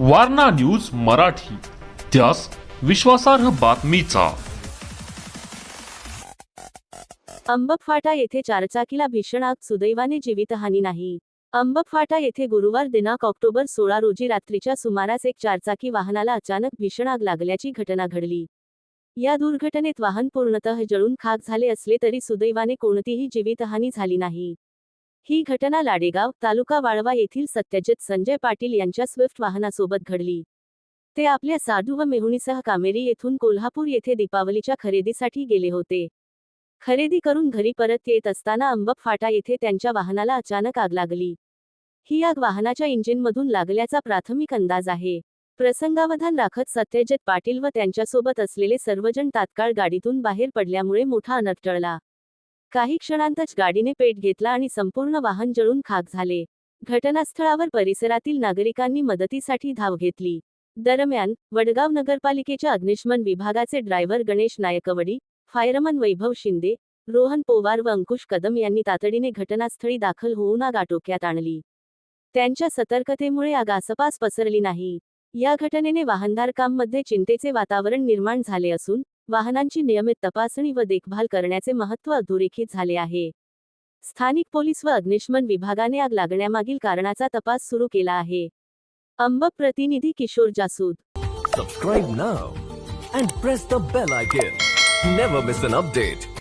Warna news Marathi त्यास विश्वासार्ह बातमीचा. अंबकफाटा येथे चारचाकीला भीषण आग सुदैवाने जीवितहानी नाही. अंबकफाटा येथे गुरुवार दिनांक ऑक्टोबर सोळा रोजी रात्रीच्या सुमारास एक चारचाकी वाहनाला अचानक भीषण आग लागल्याची घटना घडली. या दुर्घटनेत वाहन पूर्णतः जळून खाक झाले असले तरी सुदैवाने कोणतीही जीवितहानी झाली नाही. ही घटना लाडेगाव तालुका वाळवा येथील सत्यजित संजय पाटील यांच्या स्विफ्ट वाहनासोबत घडली. ते आपल्या साधू व मेहुणीसह कामेरी येथून कोल्हापूर येथे दीपावलीच्या खरेदीसाठी गेले होते. खरेदी करून घरी परत येत असताना अंबप फाटा येथे त्यांच्या वाहनाला अचानक आग लागली. ही आग वाहनाच्या इंजिनमधून लागल्याचा प्राथमिक अंदाज आहे. प्रसंगावधान राखत सत्यजित पाटील व त्यांच्यासोबत असलेले सर्वजण तात्काळ गाडीतून बाहेर पडल्यामुळे मोठा अनर्थ टळला. काही क्षणांतच गाडीने पेट घेतला आणि संपूर्ण वाहन जळून खाक झाले. घटनास्थळावर परिसरातील नागरिकांनी मदतीसाठी धाव घेतली. दरम्यान वडगाव नगरपालिकेच्या अग्निशमन विभागाचे ड्रायव्हर गणेश नायकवडी फायरमन वैभव शिंदे रोहन पोवार व अंकुश कदम यांनी तातडीने घटनास्थळी दाखल होऊन आग आटोक्यात आणली. त्यांच्या सतर्कतेमुळे आग आसपास पसरली नाही. या घटनेने वाहनधारकांमध्ये चिंतेचे वातावरण निर्माण झाले असून वाहनांची नियमित तपासणी व देखभाल करण्याचे महत्त्व अधोरेखित झाले आहे. स्थानिक पोलीस व अग्निशमन विभागाने आग लागण्यामागील कारणाचा तपास सुरू केला आहे. अंब प्रतिनिधी Kishor Jasud. Subscribe now and press the bell icon never miss an update